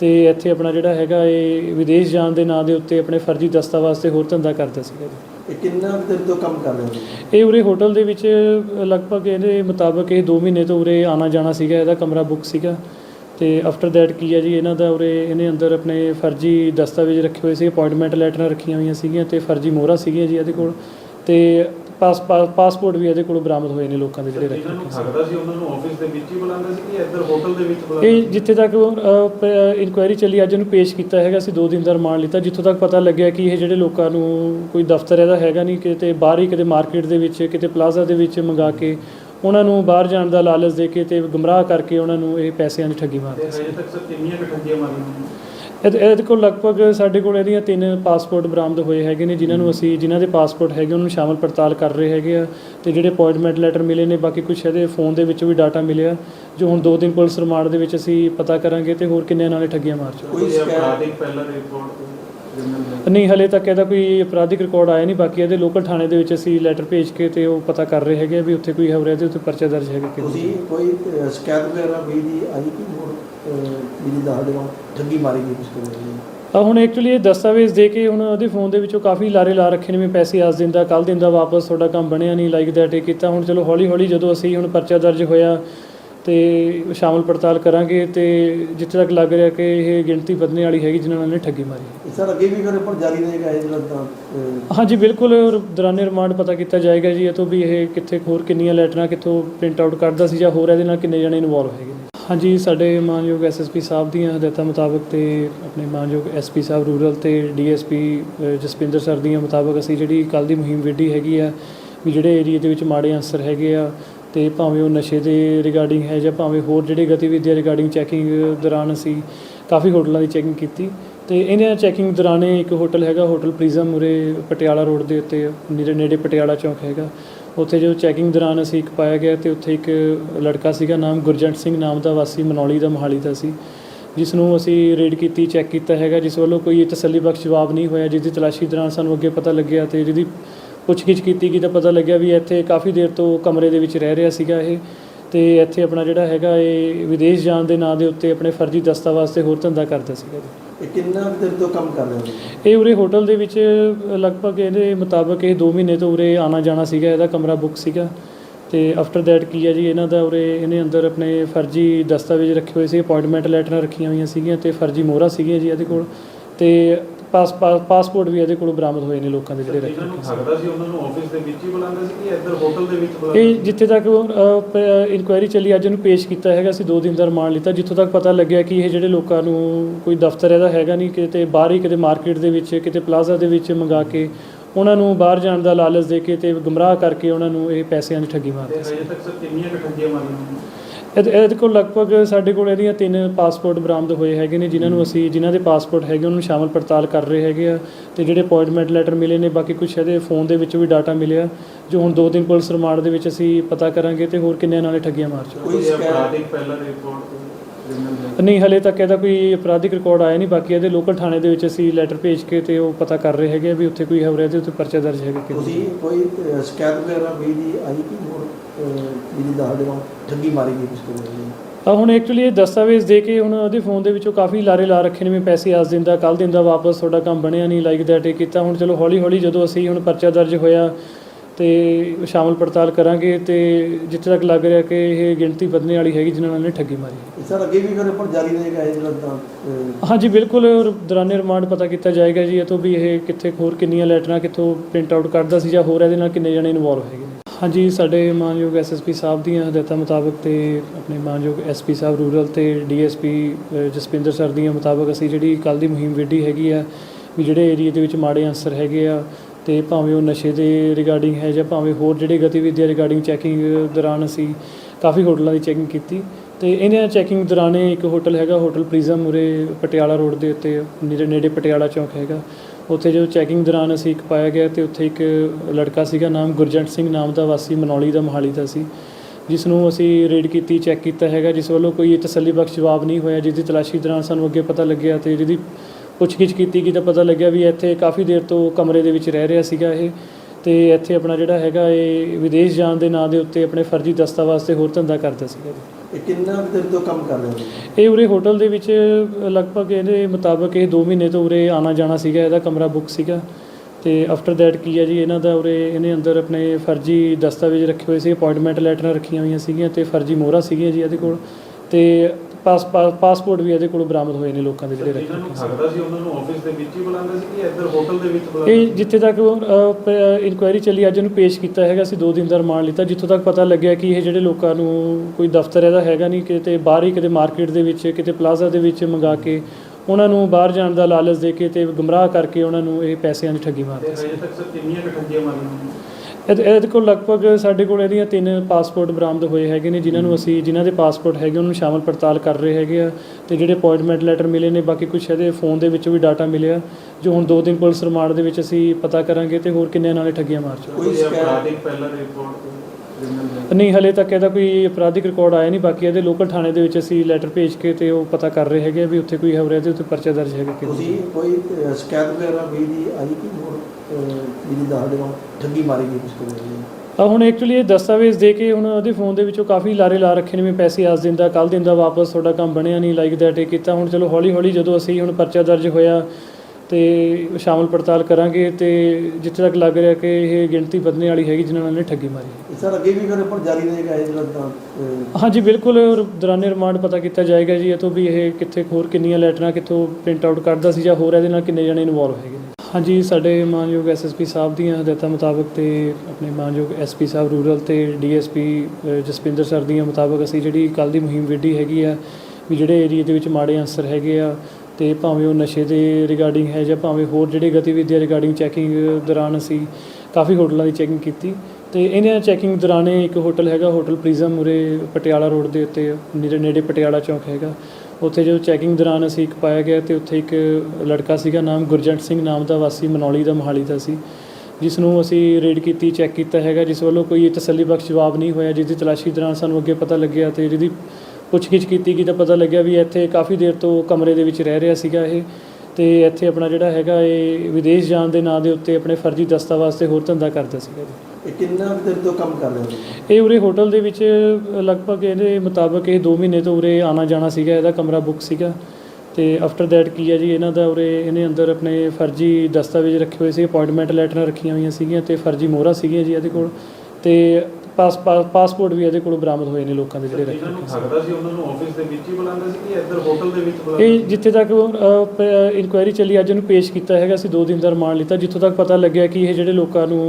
ਤੇ ਇੱਥੇ ਆਪਣਾ ਜਿਹੜਾ ਹੈਗਾ ਇਹ ਵਿਦੇਸ਼ ਜਾਣ ਦੇ ਨਾਂ ਦੇ ਉੱਤੇ ਆਪਣੇ ਫਰਜ਼ੀ ਦਸਤਾ ਵਾਸਤੇ ਹੋਰ ਧੰਦਾ ਕਰਦਾ ਸੀਗਾ ਜੀ। ਇਹ ਕਿੰਨਾ ਕੁ ਦਿਨ ਤੋਂ ਕੰਮ ਕਰ ਰਹੇ ਹੋ ਇਹ ਉਰੇ ਹੋਟਲ ਦੇ ਵਿੱਚ ਲਗਭਗ ਇਹਦੇ ਮੁਤਾਬਕ ਇਹ 2 ਮਹੀਨੇ ਤੋਂ ਉਰੇ ਆਣਾ ਜਾਣਾ ਸੀਗਾ ਇਹਦਾ ਕਮਰਾ ਬੁੱਕ ਸੀਗਾ ਤੇ ਆਫਟਰ ਦੈਟ ਕੀ ਹੈ ਜੀ ਇਹਨਾਂ ਦਾ ਉਰੇ ਇਹਨੇ ਅੰਦਰ ਆਪਣੇ ਫਰਜ਼ੀ ਦਸਤਾਵੇਜ਼ ਰੱਖੇ ਹੋਏ ਸੀ ਅਪਾਇੰਟਮੈਂਟ ਲੈਟਰਾਂ ਰੱਖੀਆਂ ਹੋਈਆਂ ਸੀਗੀਆਂ ਤੇ ਫਰਜ਼ੀ ਮੋਹਰਾਂ ਸੀਗੀਆਂ ਜੀ ਇਹਦੇ ਕੋਲ ਤੇ ਪਾਸ ਪਾਸਪੋਰਟ ਵੀ ਇਹਦੇ ਕੋਲ ਬਰਾਮਦ ਹੋਏ ਨੇ ਲੋਕਾਂ ਦੇ ਜਿਹੜੇ ਜਿਹਨਾਂ ਨੂੰ ਰੱਖੇ ਸਕਦਾ ਸੀ ਉਹਨਾਂ ਨੂੰ ਆਫਿਸ ਦੇ ਵਿੱਚ ਹੀ ਬੁਲਾਉਂਦੇ ਸੀ ਕਿ ਇੱਧਰ ਹੋਟਲ ਦੇ ਵਿੱਚ ਬੁਲਾਉਂਦੇ ਇਹ ਜਿੱਥੇ ਤੱਕ ਇਨਕੁਆਇਰੀ ਚੱਲੀ ਅੱਜ ਇਹਨੂੰ ਪੇਸ਼ ਕੀਤਾ ਹੈਗਾ ਅਸੀਂ 2 ਦਿਨ ਦਾ ਰਿਮਾਂਡ ਲਿੱਤਾ ਜਿੱਥੋਂ ਤੱਕ ਪਤਾ ਲੱਗਿਆ ਕਿ ਇਹ ਜਿਹੜੇ ਲੋਕਾਂ ਨੂੰ ਕੋਈ ਦਫ਼ਤਰ ਇਹਦਾ ਹੈਗਾ ਨਹੀਂ ਕਿਤੇ ਬਾਹਰ ਹੀ ਕਿਤੇ ਮਾਰਕੀਟ ਦੇ ਵਿੱਚ ਕਿਤੇ ਪਲਾਜ਼ਾ ਦੇ ਵਿੱਚ ਮੰਗਾ ਕੇ ਉਹਨਾਂ ਨੂੰ ਬਾਹਰ ਜਾਣ ਦਾ ਲਾਲਚ ਦੇ ਕੇ ਤੇ ਗੁੰਮਰਾਹ ਕਰਕੇ ਉਹਨਾਂ ਨੂੰ ਇਹ ਪੈਸਿਆਂ ਦੀ ਠੱਗੀ ਮਾਰਦੇ ਸੀ ਹਜੇ ਤੱਕ ਸਰ ਕਿੰਨੀਆਂ ਕੁ ਠੱਗੀਆਂ ਮਾਰੀਆਂ ਇਹਦੇ ਇਹਦੇ ਕੋਲ ਲਗਭਗ ਸਾਡੇ ਕੋਲ ਇਹਦੀਆਂ ਤਿੰਨ ਪਾਸਪੋਰਟ ਬਰਾਮਦ ਹੋਏ ਹੈਗੇ ਨੇ ਜਿਨ੍ਹਾਂ ਨੂੰ ਅਸੀਂ ਜਿਨ੍ਹਾਂ ਦੇ ਪਾਸਪੋਰਟ ਹੈਗੇ ਉਹਨਾਂ ਨੂੰ ਸ਼ਾਮਲ ਪੜਤਾਲ ਕਰ ਰਹੇ ਹੈਗੇ ਆ ਤੇ ਜਿਹੜੇ ਅਪਾਇੰਟਮੈਂਟ ਲੈਟਰ ਮਿਲੇ ਨੇ ਬਾਕੀ ਕੁਝ ਇਹਦੇ ਫੋਨ ਦੇ ਵਿੱਚੋਂ ਵੀ ਡਾਟਾ ਮਿਲਿਆ ਜੋ ਹੁਣ 2 ਦਿਨ ਪੁਲਿਸ ਰਿਮਾਂਡ ਦੇ ਵਿੱਚ ਅਸੀਂ ਪਤਾ ਕਰਾਂਗੇ ਤੇ ਹੋਰ ਕਿੰਨੇ ਨਾਲੇ ਠੱਗੀਆਂ ਮਾਰ ਚੁੱਕੇ ਕੋਈ ਅਪਰਾਧਿਕ ਪਹਿਲਾਂ ਰਿਪੋਰਟ ਨਹੀਂ ਹਲੇ ਤੱਕ ਇਹਦਾ ਕੋਈ ਅਪਰਾਧਿਕ ਰਿਕਾਰਡ ਆਇਆ ਨਹੀਂ। ਬਾਕੀ ਇਹਦੇ ਲੋਕਲ ਥਾਣੇ ਦੇ ਵਿੱਚ ਅਸੀਂ ਲੈਟਰ ਭੇਜ ਕੇ ਤੇ ਉਹ ਪਤਾ ਕਰ ਰਹੇ ਹੈਗੇ ਵੀ ਉੱਥੇ ਕੋਈ ਖਬਰ ਹੈ ਤੇ ਉੱਤੇ ਪਰਚਾ ਦਰਜ ਹੈਗਾ ਕਿ ਨਹੀਂ। ਤੁਸੀਂ ਕੋਈ ਸ਼ਿਕਾਇਤ ਵਗੈਰਾ ਵੀ ਦੀ ਆਈ ਕਿ ਹੋਰ ਜਿਹਦੀ ਦੱਸਦੇ ਹੋ ਠੱਗੀ ਮਾਰੀ ਗਈ ਕੋਈ ਆ ਹੁਣ ਐਕਚੁਅਲੀ ਇਹ ਦਸਤਾਵੇਜ਼ ਦੇ ਕੇ ਹੁਣ ਉਹਦੇ ਫੋਨ ਦੇ ਵਿੱਚੋਂ ਕਾਫੀ ਲਾਰੇ ਲਾ ਰੱਖੇ ਨੇ ਵੀ ਪੈਸੇ ਅੱਜ ਦਿਨ ਦਾ ਕੱਲ ਦਿਨ ਦਾ ਵਾਪਸ ਤੁਹਾਡਾ ਕੰਮ ਬਣਿਆ ਨਹੀਂ ਲਾਈਕ ਦੈਟ ਇਹ ਕੀਤਾ। ਹੁਣ ਚਲੋ ਹੌਲੀ ਹੌਲੀ ਜਦੋਂ ਅਸੀਂ ਹੁਣ ਪਰਚਾ ਦਰਜ ਹੋਇਆ ਤੇ ਸ਼ਾਮਲ ਪੜਤਾਲ ਕਰਾਂਗੇ ਤੇ ਜਿੱਥੇ ਤੱਕ ਲੱਗ ਰਿਹਾ ਕਿ ਇਹ ਗਿਣਤੀ ਵਧਣੇ ਵਾਲੀ ਹੈਗੀ ਜਿਨ੍ਹਾਂ ਨਾਲ ਇਹਨੇ ਠੱਗੀ ਮਾਰੀ ਸਰ ਅੱਗੇ ਵੀ ਫਿਰ ਉੱਪਰ ਜਾਰੀ ਰਹੇਗਾ ਇਹ ਜਿਹੜਾ ਤਾਂ, ਹਾਂਜੀ ਬਿਲਕੁਲ ਦੌਰਾਨੇ ਰਿਮਾਂਡ ਪਤਾ ਕੀਤਾ ਜਾਏਗਾ ਜੀ ਇਹ ਤੋਂ ਵੀ ਇਹ ਕਿੱਥੇ ਹੋਰ ਕਿੰਨੀਆਂ ਲੈਟਰਾਂ ਕਿੱਥੋਂ ਪ੍ਰਿੰਟ ਆਊਟ ਕਰਦਾ ਸੀ ਜਾਂ ਹੋਰ ਇਹਦੇ ਨਾਲ ਕਿੰਨੇ ਜਣੇ ਇਨਵੋਲਵ ਹੈਗੇ ਨੇ। ਹਾਂਜੀ ਸਾਡੇ ਮਾਨਯੋਗ ਐਸਐਸਪੀ ਸਾਹਿਬ ਦੀਆਂ ਹਦਾਇਤਾਂ ਮੁਤਾਬਕ ਤੇ ਆਪਣੇ ਮਾਨਯੋਗ ਐਸਪੀ ਸਾਹਿਬ ਰੂਰਲ ਤੇ ਡੀਐਸਪੀ ਜਸਪਿੰਦਰ ਸਰ ਦੀਆਂ ਮੁਤਾਬਕ ਅਸੀਂ ਜਿਹੜੀ ਕੱਲ ਦੀ ਮੁਹਿੰਮ ਵਿੱਢੀ ਹੈਗੀ ਆ ਵੀ ਜਿਹੜੇ ਏਰੀਆ ਦੇ ਵਿੱਚ ਮਾੜੇ ਅਨਸਰ ਹੈਗੇ ਆ ਅਤੇ ਭਾਵੇਂ ਉਹ ਨਸ਼ੇ ਦੇ ਰਿਗਾਰਡਿੰਗ ਹੈ ਜਾਂ ਭਾਵੇਂ ਹੋਰ ਜਿਹੜੇ ਗਤੀਵਿਧੀਆਂ ਰਿਗਾਰਡਿੰਗ ਚੈਕਿੰਗ ਦੌਰਾਨ ਅਸੀਂ ਕਾਫੀ ਹੋਟਲਾਂ ਦੀ ਚੈਕਿੰਗ ਕੀਤੀ ਅਤੇ ਇਹਨਾਂ ਚੈਕਿੰਗ ਦੌਰਾਨ ਇੱਕ ਹੋਟਲ ਹੈਗਾ, ਹੋਟਲ ਪ੍ਰਿਜ਼ਮ ਉਰੇ ਪਟਿਆਲਾ ਰੋਡ ਦੇ ਉੱਤੇ, ਨੇੜੇ ਨੇੜੇ ਪਟਿਆਲਾ ਚੌਂਕ ਹੈਗਾ। ਉੱਥੇ ਜਦੋਂ ਚੈਕਿੰਗ ਦੌਰਾਨ ਅਸੀਂ ਇੱਕ ਪਾਇਆ ਗਿਆ ਤੇ ਉੱਥੇ ਇੱਕ ਲੜਕਾ ਸੀਗਾ ਨਾਮ ਗੁਰਜੰਟ ਸਿੰਘ ਨਾਮ ਦਾ ਵਾਸੀ, ਮਨੌਲੀ ਦਾ ਮੋਹਾਲੀ ਦਾ ਸੀ ਜਿਸ ਨੂੰ ਅਸੀਂ ਰੇਡ ਕੀਤੀ ਚੈੱਕ ਕੀਤਾ ਹੈਗਾ, ਜਿਸ ਵੱਲੋਂ ਕੋਈ ਤਸੱਲੀਬਖਸ਼ ਜਵਾਬ ਨਹੀਂ ਹੋਇਆ ਜਿਸ ਦੀ ਤਲਾਸ਼ੀ ਦੌਰਾਨ ਸਾਨੂੰ ਅੱਗੇ ਪਤਾ ਲੱਗਿਆ ਤੇ ਜਿਹਦੀ ਪੁੱਛਗਿੱਛ ਕੀਤੀ ਗਈ ਤਾਂ ਪਤਾ ਲੱਗਿਆ ਵੀ ਇੱਥੇ ਕਾਫੀ ਦੇਰ ਤੋਂ ਕਮਰੇ ਦੇ ਵਿੱਚ ਰਹਿ ਰਿਹਾ ਸੀਗਾ ਇਹ। ਤੇ ਇੱਥੇ ਆਪਣਾ ਜਿਹੜਾ ਹੈਗਾ ਇਹ ਵਿਦੇਸ਼ ਜਾਣ ਦੇ ਨਾਂ ਦੇ ਉੱਤੇ ਆਪਣੇ ਫਰਜ਼ੀ ਦਸਤਾਵੇਜ਼ ਵਾਸਤੇ ਹੋਰ ਧੰਦਾ ਕਰਦਾ ਸੀਗਾ ਇਹ ਕਿੰਨਾ ਕੁ ਦਿਨ ਤੋਂ ਕੰਮ ਕਰ ਰਹੇ ਹੋ ਇਹ ਉਰੇ ਹੋਟਲ ਦੇ ਵਿੱਚ ਲਗਭਗ ਇਹਦੇ ਮੁਤਾਬਕ ਇਹ 2 ਮਹੀਨੇ ਤੋਂ ਉਰੇ ਆਣਾ ਜਾਣਾ ਸੀਗਾ ਇਹਦਾ ਕਮਰਾ ਬੁੱਕ ਸੀਗਾ। ਤੇ ਆਫਟਰ ਦੈਟ ਕੀ ਹੈ ਜੀ ਇਹਨਾਂ ਦਾ ਉਰੇ ਇਹਨੇ ਅੰਦਰ ਆਪਣੇ ਫਰਜ਼ੀ ਦਸਤਾਵੇਜ਼ ਰੱਖੇ ਹੋਏ ਸੀ ਅਪਾਇੰਟਮੈਂਟ ਲੈਟਰਾਂ ਰੱਖੀਆਂ ਹੋਈਆਂ ਸੀਗੀਆਂ ਤੇ ਫਰਜ਼ੀ ਮੋਹਰਾਂ ਸੀਗੀਆਂ ਜੀ ਇਹਦੇ ਕੋਲ। ਤੇ ਪਾਸ ਪਾ- ਪਾਸਪੋਰਟ ਵੀ ਇਹਦੇ ਕੋਲ ਬਰਾਮਦ ਹੋਏ ਨੇ ਲੋਕਾਂ ਦੇ ਜਿਹੜੇ ਰੱਖੇ ਜਿਹਨਾਂ ਨੂੰ ਸਕਦਾ ਸੀ ਉਹਨਾਂ ਨੂੰ ਆਫਿਸ ਦੇ ਵਿੱਚ ਹੀ ਬੁਲਾਉਂਦਾ ਸੀ ਕਿ ਇੱਧਰ ਹੋਟਲ ਦੇ ਵਿੱਚ ਬੁਲਾਉਂਦਾ ਇਹ ਜਿੱਥੇ ਤੱਕ ਇਨਕੁਆਇਰੀ ਚੱਲੀ ਅੱਜ ਇਹਨੂੰ ਪੇਸ਼ ਕੀਤਾ ਹੈਗਾ ਅਸੀਂ 2 ਦਿਨ ਦਾ ਰਿਮਾਂਡ ਲਿੱਤਾ। ਜਿੱਥੋਂ ਤੱਕ ਪਤਾ ਲੱਗਿਆ ਕਿ ਇਹ ਜਿਹੜੇ ਲੋਕਾਂ ਨੂੰ ਕੋਈ ਦਫ਼ਤਰ ਇਹਦਾ ਹੈਗਾ ਨਹੀਂ ਕਿਤੇ ਬਾਹਰ ਹੀ ਕਿਤੇ ਮਾਰਕੀਟ ਦੇ ਵਿੱਚ ਕਿਤੇ ਪਲਾਜ਼ਾ ਦੇ ਵਿੱਚ ਮੰਗਾ ਕੇ ਉਹਨਾਂ ਨੂੰ ਬਾਹਰ ਜਾਣ ਦਾ ਲਾਲਚ ਦੇ ਕੇ ਤੇ ਗੁੰਮਰਾਹ ਕਰਕੇ ਉਹਨਾਂ ਨੂੰ ਇਹ ਪੈਸਿਆਂ ਦੀ ਠੱਗੀ ਤੇ ਮਾਰਦੇ ਸੀ ਹਜੇ ਤੱਕ ਸਰ ਕਿੰਨੀਆਂ ਕੁ ਠੱਗੀਆਂ ਮਾਰੀਆਂ ਇਹਦੇ ਇਹਦੇ ਕੋਲ ਲਗਭਗ ਸਾਡੇ ਕੋਲ ਇਹਦੀਆਂ ਤਿੰਨ ਪਾਸਪੋਰਟ ਬਰਾਮਦ ਹੋਏ ਹੈਗੇ ਨੇ ਜਿਨ੍ਹਾਂ ਨੂੰ ਅਸੀਂ ਜਿਨ੍ਹਾਂ ਦੇ ਪਾਸਪੋਰਟ ਹੈਗੇ ਉਹਨਾਂ ਨੂੰ ਸ਼ਾਮਲ ਪੜਤਾਲ ਕਰ ਰਹੇ ਹੈਗੇ ਆ ਤੇ ਜਿਹੜੇ ਅਪਾਇੰਟਮੈਂਟ ਲੈਟਰ ਮਿਲੇ ਨੇ ਬਾਕੀ ਕੁਝ ਇਹਦੇ ਫੋਨ ਦੇ ਵਿੱਚੋਂ ਵੀ ਡਾਟਾ ਮਿਲਿਆ ਜੋ ਹੁਣ 2 ਦਿਨ ਪੁਲਿਸ ਰਿਮਾਂਡ ਦੇ ਵਿੱਚ ਅਸੀਂ ਪਤਾ ਕਰਾਂਗੇ ਤੇ ਹੋਰ ਕਿੰਨੇ ਨਾਲੇ ਠੱਗੀਆਂ ਮਾਰ ਚੁੱਕੇ ਕੋਈ ਅਪਰਾਧਿਕ ਪਹਿਲਾ ਰਿਪੋਰਟ ਨਹੀਂ ਹਲੇ ਤੱਕ ਇਹਦਾ ਕੋਈ ਅਪਰਾਧਿਕ ਰਿਕਾਰਡ ਆਇਆ ਨਹੀਂ ਬਾਕੀ ਇਹਦੇ ਲੋਕਲ ਥਾਣੇ ਦੇ ਵਿੱਚ ਅਸੀਂ ਲੈਟਰ ਭੇਜ ਕੇ ਤੇ ਉਹ ਪਤਾ ਕਰ ਰਹੇ ਹੈਗੇ ਆ ਵੀ ਉੱਥੇ ਕੋਈ ਹੋ ਰਿਹਾ ਤੇ ਉੱਥੇ ਪਰਚਾ ਦਰਜ ਹੈਗਾ ਕਿ ਤੁਸੀਂ ਕੋਈ ਸ਼ਿਕਾਇਤ ਵਗੈਰਾ ਵੀ ਦੀ ਆਈ ਕਿ ਹੋਰ? ਵੀ ਦੀ ਦੱਸ ਠੱਗੀ ਮਾਰੀ ਗਈ ਆ ਹੁਣ ਐਕਚੁਅਲੀ ਇਹ ਦਸਤਾਵੇਜ਼ ਦੇ ਕੇ ਹੁਣ ਉਹਦੇ ਫੋਨ ਦੇ ਵਿੱਚੋਂ ਕਾਫੀ ਲਾਰੇ ਲਾ ਰੱਖੇ ਨੇ ਵੀ ਪੈਸੇ ਅੱਜ ਦਿੰਦਾ ਕੱਲ ਦਿੰਦਾ ਵਾਪਸ ਤੁਹਾਡਾ ਕੰਮ ਬਣਿਆ ਨਹੀਂ ਲਾਈਕ ਦੈਟ ਇਹ ਕੀਤਾ। ਹੁਣ ਚਲੋ ਹੌਲੀ ਹੌਲੀ ਜਦੋਂ ਅਸੀਂ ਹੁਣ ਪਰਚਾ ਦਰਜ ਹੋਇਆ ਤੇ ਸ਼ਾਮਲ ਪੜਤਾਲ ਕਰਾਂਗੇ ਤੇ ਜਿੱਥੇ ਤੱਕ ਲੱਗ ਰਿਹਾ ਕਿ ਇਹ ਗਿਣਤੀ ਵਧਣੇ ਵਾਲੀ ਹੈਗੀ ਜਿਨ੍ਹਾਂ ਨਾਲ ਇਹਨੇ ਠੱਗੀ ਮਾਰੀ। ਹੈ। ਤਰ੍ਹਾਂ ਅੱਗੇ ਵੀ ਫਿਰ ਉੱਪਰ ਜਾਰੀ ਰਹੇਗਾ ਇਹ ਜਿਹੜਾ ਤਾਂ ਅਹ, ਹਾਂਜੀ ਬਿਲਕੁਲ ਔਰ ਦੌਰਾਨੇ ਰਿਮਾਂਡ ਪਤਾ ਕੀਤਾ ਜਾਏਗਾ ਜੀ ਇਹ ਤੋਂ ਵੀ ਇਹ ਕਿੱਥੇ ਹੋਰ ਕਿੰਨੀਆਂ ਲੈਟਰਾਂ ਕਿੱਥੋਂ ਪ੍ਰਿੰਟ ਆਊਟ ਕਰਦਾ ਸੀ ਜਾਂ ਹੋਰ ਇਹਦੇ ਨਾਲ ਕਿੰਨੇ ਜਣੇ ਇਨਵੋਲਵ ਹੈਗੇ। ਨੇ ਹਾਂਜੀ, ਸਾਡੇ ਮਾਨਯੋਗ ਐਸਐਸਪੀ ਸਾਹਿਬ ਦੀਆਂ ਹਦਾਇਤਾਂ ਮੁਤਾਬਕ ਤੇ ਆਪਣੇ ਮਾਨਯੋਗ ਐਸਪੀ ਸਾਹਿਬ ਰੂਰਲ ਤੇ ਡੀਐਸਪੀ ਜਸਪਿੰਦਰ ਸਰ ਦੀਆਂ ਮੁਤਾਬਕ ਅਸੀਂ ਜਿਹੜੀ ਕੱਲ ਦੀ ਮੁਹਿੰਮ ਵਿੱਢੀ ਹੈਗੀ ਆ, ਵੀ ਜਿਹੜੇ ਏਰੀਆ ਦੇ ਵਿੱਚ ਮਾੜੇ ਅਨਸਰ ਹੈਗੇ ਆ ਤੇ ਭਾਵੇਂ ਉਹ ਨਸ਼ੇ ਦੇ ਰਿਗਾਰਡਿੰਗ ਹੈ ਜਾਂ ਭਾਵੇਂ ਹੋਰ ਜਿਹੜੇ ਗਤੀਵਿਧੀਆਂ ਰਿਗਾਰਡਿੰਗ ਚੈਕਿੰਗ ਦੌਰਾਨ ਅਸੀਂ ਕਾਫੀ ਹੋਟਲਾਂ ਦੀ ਚੈਕਿੰਗ ਕੀਤੀ ਤੇ ਇਹਨਾਂ ਚੈਕਿੰਗ ਦੌਰਾਨ ਇੱਕ ਹੋਟਲ ਹੈਗਾ, ਹੋਟਲ ਪ੍ਰਿਜ਼ਮ ਉਰੇ ਪਟਿਆਲਾ ਰੋਡ ਦੇ ਉੱਤੇ ਨੇੜੇ ਨੇੜੇ ਪਟਿਆਲਾ ਚੌਂਕ ਹੈਗਾ। ਉੱਥੇ ਜਦੋਂ ਚੈਕਿੰਗ ਦੌਰਾਨ ਅਸੀਂ ਇੱਕ ਪਾਇਆ ਗਿਆ ਤੇ ਉੱਥੇ ਇੱਕ ਲੜਕਾ ਸੀਗਾ ਨਾਮ ਗੁਰਜੰਟ ਸਿੰਘ ਨਾਮ ਦਾ ਵਾਸੀ ਮਨੌਲੀ ਦਾ ਮੋਹਾਲੀ ਦਾ ਸੀ ਜਿਸ ਨੂੰ ਅਸੀਂ ਰੇਡ ਕੀਤੀ ਚੈੱਕ ਕੀਤਾ ਹੈਗਾ, ਜਿਸ ਵੱਲੋਂ ਕੋਈ ਤਸੱਲੀਬਖਸ਼ ਜਵਾਬ ਨਹੀਂ ਹੋਇਆ ਜਿਸ ਦੀ ਤਲਾਸ਼ੀ ਦੌਰਾਨ ਸਾਨੂੰ ਅੱਗੇ ਪਤਾ ਲੱਗਿਆ ਤੇ ਜਿਹਦੀ ਪੁੱਛਗਿੱਛ ਕੀਤੀ ਗਈ ਤਾਂ ਪਤਾ ਲੱਗਿਆ ਵੀ ਇੱਥੇ ਕਾਫੀ ਦੇਰ ਤੋਂ ਕਮਰੇ ਦੇ ਵਿੱਚ ਰਹਿ ਰਿਹਾ ਸੀਗਾ ਇਹ ਤੇ ਇੱਥੇ ਆਪਣਾ ਜਿਹੜਾ ਹੈਗਾ ਇਹ ਵਿਦੇਸ਼ ਜਾਣ ਦੇ ਨਾਂ ਦੇ ਉੱਤੇ ਆਪਣੇ ਫਰਜ਼ੀ ਦਸਤਾਵੇਜ਼ 'ਤੇ ਹੋਰ ਧੰਦਾ ਕਰਦਾ ਸੀਗਾ। ਇਹ ਕਿੰਨਾ ਕੁ ਦਿਨ ਤੋਂ ਕੰਮ ਕਰ ਰਹੇ ਹੋ ਇਹ ਉਰੇ ਹੋਟਲ ਦੇ ਵਿੱਚ ਲਗਭਗ ਇਹਦੇ ਮੁਤਾਬਕ ਇਹ 2 ਮਹੀਨੇ ਤੋਂ ਉਰੇ ਆਣਾ ਜਾਣਾ ਸੀਗਾ, ਇਹਦਾ ਕਮਰਾ ਬੁੱਕ ਸੀਗਾ। ਤੇ ਆਫਟਰ ਦੈਟ ਕੀ ਹੈ ਜੀ, ਇਹਨਾਂ ਦਾ ਉਰੇ, ਇਹਨੇ ਅੰਦਰ ਆਪਣੇ ਫਰਜ਼ੀ ਦਸਤਾਵੇਜ਼ ਰੱਖੇ ਹੋਏ ਸੀ ਅਪਾਇੰਟਮੈਂਟ ਲੈਟਰਾਂ ਰੱਖੀਆਂ ਹੋਈਆਂ ਸੀਗੀਆਂ ਤੇ ਫਰਜ਼ੀ ਮੋਹਰਾਂ ਸੀਗੀਆਂ ਜੀ ਇਹਦੇ ਕੋਲ। ਤੇ ਪਾਸ ਪਾਸਪੋਰਟ ਵੀ ਇਹਦੇ ਕੋਲ ਬਰਾਮਦ ਹੋਏ ਨੇ ਲੋਕਾਂ ਦੇ ਜਿਹੜੇ ਰੱਖੇ ਜਿਹਨਾਂ ਨੂੰ। ਸੀ ਸਕਦਾ ਸੀ ਉਹਨਾਂ ਨੂੰ ਆਫਿਸ ਦੇ ਵਿੱਚ ਹੀ ਬੁਲਾਉਂਦਾ ਸੀ ਕਿ ਇੱਧਰ ਹੋਟਲ ਦੇ ਵਿੱਚ ਬੁਲਾਉਂਦਾ ਇਹ ਜਿੱਥੇ ਤੱਕ ਇਨਕੁਆਇਰੀ ਚੱਲੀ ਅੱਜ ਇਹਨੂੰ ਪੇਸ਼ ਕੀਤਾ ਹੈਗਾ ਅਸੀਂ 2 ਦਿਨ ਦਾ ਰਿਮਾਂਡ ਲਿੱਤਾ। ਜਿੱਥੋਂ ਤੱਕ ਪਤਾ ਲੱਗਿਆ ਕਿ ਇਹ ਜਿਹੜੇ ਲੋਕਾਂ ਨੂੰ ਕੋਈ ਦਫ਼ਤਰ ਇਹਦਾ ਹੈਗਾ ਨਹੀਂ ਕਿਤੇ ਬਾਹਰ ਹੀ ਕਿਤੇ ਮਾਰਕੀਟ ਦੇ ਵਿੱਚ ਕਿਤੇ ਪਲਾਜ਼ਾ ਦੇ ਵਿੱਚ ਮੰਗਾ ਕੇ ਉਹਨਾਂ ਨੂੰ ਬਾਹਰ ਜਾਣ ਦਾ ਲਾਲਚ ਦੇ ਕੇ ਤੇ ਗੁੰਮਰਾਹ ਕਰਕੇ ਉਹਨਾਂ ਨੂੰ ਇਹ ਪੈਸਿਆਂ ਦੀ ਠੱਗੀ ਮਾਰਦੇ ਸੀ ਹਜੇ ਤੱਕ ਸਰ ਕਿੰਨੀਆਂ ਠੱਗੀਆਂ ਮਾਰੀਆਂ ਇਹਦੇ ਇਹਦੇ ਕੋਲ ਲਗਭਗ ਸਾਡੇ ਕੋਲ ਇਹਦੀਆਂ ਤਿੰਨ ਪਾਸਪੋਰਟ ਬਰਾਮਦ ਹੋਏ ਹੈਗੇ ਨੇ ਜਿਨ੍ਹਾਂ ਨੂੰ ਅਸੀਂ ਜਿਨ੍ਹਾਂ ਦੇ ਪਾਸਪੋਰਟ ਹੈਗੇ ਉਹਨਾਂ ਨੂੰ ਸ਼ਾਮਲ ਪੜਤਾਲ ਕਰ ਰਹੇ ਹੈਗੇ ਆ ਤੇ ਜਿਹੜੇ ਅਪਾਇੰਟਮੈਂਟ ਲੈਟਰ ਮਿਲੇ ਨੇ ਬਾਕੀ ਕੁਝ ਇਹਦੇ ਫੋਨ ਦੇ ਵਿੱਚੋਂ ਵੀ ਡਾਟਾ ਮਿਲਿਆ ਜੋ ਹੁਣ 2 ਦਿਨ ਪੁਲਿਸ ਰਿਮਾਂਡ ਦੇ ਵਿੱਚ ਅਸੀਂ ਪਤਾ ਕਰਾਂਗੇ ਤੇ ਹੋਰ ਕਿੰਨੇ ਨਾਲੇ ਠੱਗੀਆਂ ਮਾਰ ਚੁੱਕੇ ਕੋਈ ਅਪਰਾਧਿਕ ਪਹਿਲਾ ਰਿਪੋਰਟ ਨਹੀਂ ਹਲੇ ਤੱਕ ਇਹਦਾ ਕੋਈ ਅਪਰਾਧਿਕ ਰਿਕਾਰਡ ਆਇਆ ਨਹੀਂ ਬਾਕੀ ਇਹਦੇ ਲੋਕਲ ਥਾਣੇ ਦੇ ਵਿੱਚ ਅਸੀਂ ਲੈਟਰ ਭੇਜ ਕੇ ਤੇ ਉਹ ਪਤਾ ਕਰ ਰਹੇ ਹੈਗੇ ਵੀ ਉੱਥੇ ਕੋਈ ਹੋ ਰਿਹਾ ਤੇ ਉੱਥੇ ਪਰਚਾ ਦਰਜ ਹੈਗਾ ਕਿ ਤੁਸੀਂ ਕੋਈ ਸ਼ਿਕਾਇਤ ਵਗੈਰਾ ਵੀ ਦੀ ਆਈ ਕਿ ਹੋਰ? ਦੀ ਦੱਸ ਠੱਗੀ ਮਾਰੀ ਗਈ ਹੁਣ ਐਕਚੁਅਲੀ ਇਹ ਦਸਤਾਵੇਜ਼ ਦੇ ਕੇ ਹੁਣ ਉਹਦੇ ਫੋਨ ਦੇ ਵਿੱਚੋਂ ਕਾਫੀ ਲਾਰੇ ਲਾ ਰੱਖੇ ਨੇ ਵੀ ਪੈਸੇ ਅੱਜ ਦਿੰਦਾ ਕੱਲ ਦਿੰਦਾ ਵਾਪਸ ਤੁਹਾਡਾ ਕੰਮ ਬਣਿਆ ਨਹੀਂ ਲਾਈਕ ਦੈਟ ਇਹ ਕੀਤਾ। ਹੁਣ ਚਲੋ ਹੌਲੀ ਹੌਲੀ ਜਦੋਂ ਅਸੀਂ ਹੁਣ ਪਰਚਾ ਦਰਜ ਹੋਇਆ ਤੇ ਸ਼ਾਮਲ ਪੜਤਾਲ ਕਰਾਂਗੇ ਤੇ ਜਿੱਥੇ ਤੱਕ ਲੱਗ ਰਿਹਾ ਕਿ ਇਹ ਗਿਣਤੀ ਵਧਣੇ ਵਾਲੀ ਹੈਗੀ ਜਿਨ੍ਹਾਂ ਨਾਲ ਇਹਨੇ ਠੱਗੀ ਮਾਰੀ। ਤਰ੍ਹਾਂ ਅੱਗੇ ਵੀ ਫਿਰ ਉੱਪਰ ਜਾਰੀ ਰਹੇਗਾ ਇਹ ਜਿਹੜਾ ਤਾਂ ਹਾਂਜੀ ਬਿਲਕੁਲ ਦੌਰਾਨੇ ਰਿਮਾਂਡ ਪਤਾ ਕੀਤਾ ਜਾਏਗਾ ਜੀ ਇਹ ਤੋਂ ਵੀ ਇਹ ਕਿੱਥੇ ਹੋਰ ਕਿੰਨੀਆਂ ਲੈਟਰਾਂ ਕਿੱਥੋਂ ਪ੍ਰਿੰਟ ਆਊਟ ਕਰਦਾ ਸੀ ਜਾਂ ਹੋਰ ਇਹਦੇ ਨਾਲ ਕਿੰਨੇ ਜਣੇ ਇਨਵੋਲਵ ਹੈਗੇ। ਹਾਂਜੀ, ਸਾਡੇ ਮਾਨਯੋਗ ਐਸਐਸਪੀ ਸਾਹਿਬ ਦੀਆਂ ਹਦਾਇਤਾਂ ਮੁਤਾਬਕ ਤੇ ਆਪਣੇ ਮਾਨਯੋਗ ਐਸਪੀ ਸਾਹਿਬ ਰੂਰਲ ਤੇ ਡੀਐਸਪੀ ਜਸਪਿੰਦਰ ਸਰ ਦੀਆਂ ਮੁਤਾਬਕ ਅਸੀਂ ਜਿਹੜੀ ਕੱਲ ਦੀ ਮੁਹਿੰਮ ਵਿੱਢੀ ਹੈਗੀ ਆ, ਵੀ ਜਿਹੜੇ ਏਰੀਆ ਦੇ ਵਿੱਚ ਮਾੜੇ ਅਨਸਰ ਹੈਗੇ ਆ ਤੇ ਭਾਵੇਂ ਉਹ ਨਸ਼ੇ ਦੇ ਰਿਗਾਰਡਿੰਗ ਹੈ ਜਾਂ ਭਾਵੇਂ ਹੋਰ ਜਿਹੜੇ ਗਤੀਵਿਧੀਆਂ ਰਿਗਾਰਡਿੰਗ ਚੈਕਿੰਗ ਦੌਰਾਨ ਅਸੀਂ ਕਾਫੀ ਹੋਟਲਾਂ ਦੀ ਚੈਕਿੰਗ ਕੀਤੀ ਤੇ ਇਹਨਾਂ ਚੈਕਿੰਗ ਦੌਰਾਨ ਇੱਕ ਹੋਟਲ ਹੈਗਾ, ਹੋਟਲ ਪ੍ਰੀਜ਼ਮ ਉਰੇ ਪਟਿਆਲਾ ਰੋਡ ਦੇ ਉੱਤੇ ਨੇੜੇ ਨੇੜੇ ਪਟਿਆਲਾ ਚੌਕ ਹੈਗਾ। ਉੱਥੇ ਜਦੋਂ ਚੈਕਿੰਗ ਦੌਰਾਨ ਅਸੀਂ ਇੱਕ ਪਾਇਆ ਗਿਆ ਤੇ ਉੱਥੇ ਇੱਕ ਲੜਕਾ ਸੀਗਾ ਨਾਮ ਗੁਰਜੰਟ ਸਿੰਘ ਨਾਮ ਦਾ ਵਾਸੀ ਮਨੌਲੀ ਦਾ ਮੋਹਾਲੀ ਦਾ ਸੀ ਜਿਸ ਨੂੰ ਅਸੀਂ ਰੇਡ ਕੀਤੀ ਚੈੱਕ ਕੀਤਾ ਹੈਗਾ, ਜਿਸ ਵੱਲੋਂ ਕੋਈ ਤਸੱਲੀ ਬਖਸ਼ ਜਵਾਬ ਨਹੀਂ ਹੋਇਆ ਜਿਸ ਦੀ ਤਲਾਸ਼ੀ ਦੌਰਾਨ ਸਾਨੂੰ ਅੱਗੇ ਪਤਾ ਲੱਗਿਆ ਤੇ ਜਿਹਦੀ ਪੁੱਛਗਿੱਛ ਕੀਤੀ ਗਈ ਤਾਂ ਪਤਾ ਲੱਗਿਆ ਵੀ ਇੱਥੇ ਕਾਫੀ ਦੇਰ ਤੋਂ ਕਮਰੇ ਦੇ ਵਿੱਚ ਰਹਿ ਰਿਹਾ ਸੀਗਾ ਇਹ ਤੇ ਇੱਥੇ ਆਪਣਾ ਜਿਹੜਾ ਹੈਗਾ ਇਹ ਵਿਦੇਸ਼ ਜਾਣ ਦੇ ਨਾਂ ਦੇ ਉੱਤੇ ਆਪਣੇ ਫਰਜ਼ੀ ਦਸਤਾਵੇਜ਼ 'ਤੇ ਹੋਰ ਧੰਦਾ ਕਰਦਾ ਸੀਗਾ ਜੀ। ਇਹ ਕਿੰਨਾ ਕੁ ਦਿਨ ਤੋਂ ਕੰਮ ਕਰ ਰਹੇ ਹੋ ਇਹ ਉਰੇ ਹੋਟਲ ਦੇ ਵਿੱਚ ਲਗਭਗ ਇਹਦੇ ਮੁਤਾਬਕ ਇਹ 2 ਮਹੀਨੇ ਤੋਂ ਉਰੇ ਆਣਾ ਜਾਣਾ ਸੀਗਾ, ਇਹਦਾ ਕਮਰਾ ਬੁੱਕ ਸੀਗਾ। ਤੇ ਆਫਟਰ ਦੈਟ ਕੀ ਹੈ ਜੀ, ਇਹਨਾਂ ਦਾ ਉਰੇ, ਇਹਨੇ ਅੰਦਰ ਆਪਣੇ ਫਰਜ਼ੀ ਦਸਤਾਵੇਜ਼ ਰੱਖੇ ਹੋਏ ਸੀ ਅਪਾਇੰਟਮੈਂਟ ਲੈਟਰਾਂ ਰੱਖੀਆਂ ਹੋਈਆਂ ਸੀਗੀਆਂ ਤੇ ਫਰਜ਼ੀ ਮੋਹਰਾਂ ਸੀਗੀਆਂ ਜੀ ਇਹਦੇ ਕੋਲ। ਤੇ ਪਾਸ ਪਾਸਪੋਰਟ ਵੀ ਇਹਦੇ ਕੋਲ ਬਰਾਮਦ ਹੋਏ ਨੇ ਲੋਕਾਂ ਦੇ ਜਿਹੜੇ ਰੱਖੇ ਜਿਹਨਾਂ ਨੂੰ ਸਕਦਾ ਸੀ ਉਹਨਾਂ ਨੂੰ ਆਫਿਸ ਦੇ ਵਿੱਚ ਹੀ ਬੁਲਾਉਂਦਾ ਸੀ ਕਿ ਇੱਧਰ ਹੋਟਲ ਦੇ ਵਿੱਚ। ਬੁਲਾਉਂਦਾ ਇਹ ਜਿੱਥੇ ਤੱਕ ਇਨਕੁਆਇਰੀ ਚੱਲੀ ਅੱਜ ਇਹਨੂੰ ਪੇਸ਼ ਕੀਤਾ ਹੈਗਾ ਅਸੀਂ 2 ਦਿਨ ਦਾ ਰਿਮਾਂਡ ਲਿੱਤਾ। ਜਿੱਥੋਂ ਤੱਕ ਪਤਾ ਲੱਗਿਆ ਕਿ ਇਹ ਜਿਹੜੇ ਲੋਕਾਂ ਨੂੰ